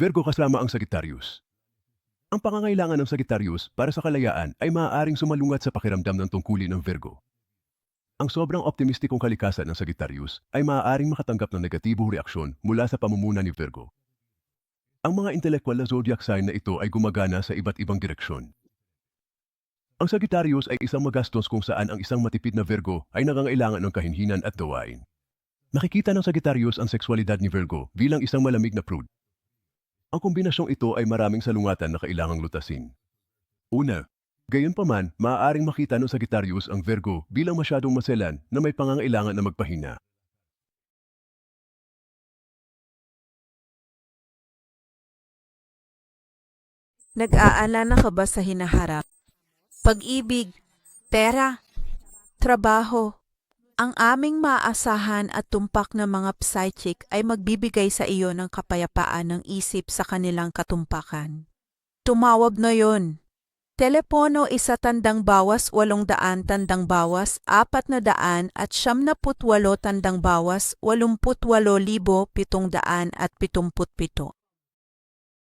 Virgo kasama ang Sagittarius. Ang pangangailangan ng Sagittarius para sa kalayaan ay maaaring sumalungat sa pakiramdam ng tungkulin ng Virgo. Ang sobrang optimistikong kalikasan ng Sagittarius ay maaaring makatanggap ng negatibong reaksyon mula sa pamumuno ni Virgo. Ang mga intelektual na zodiac sign na ito ay gumagana sa iba't ibang direksyon. Ang Sagittarius ay isang magastos kung saan ang isang matipid na Virgo ay nangangailangan ng kahinhinan at gawain. Nakikita ng Sagittarius ang sexualidad ni Virgo bilang isang malamig na prude. Ang kombinasyong ito ay maraming salungatan na kailangang lutasin. Una, gayunpaman, maaaring makita ng Sagittarius ang Virgo bilang masyadong maselan na may pangangailangan na magpahina. Nag-aalala ka ba sa hinaharap? Pag-ibig, pera, trabaho. Ang aming maaasahan at tumpak na mga psychic ay magbibigay sa iyo ng kapayapaan ng isip sa kanilang katumpakan. Tumawag na yon. Telepono isa tandang bawas walong daan tandang bawas apat na daan at siyam na putwalo tandang bawas walumput walo libo pitong daan at pitumput pito.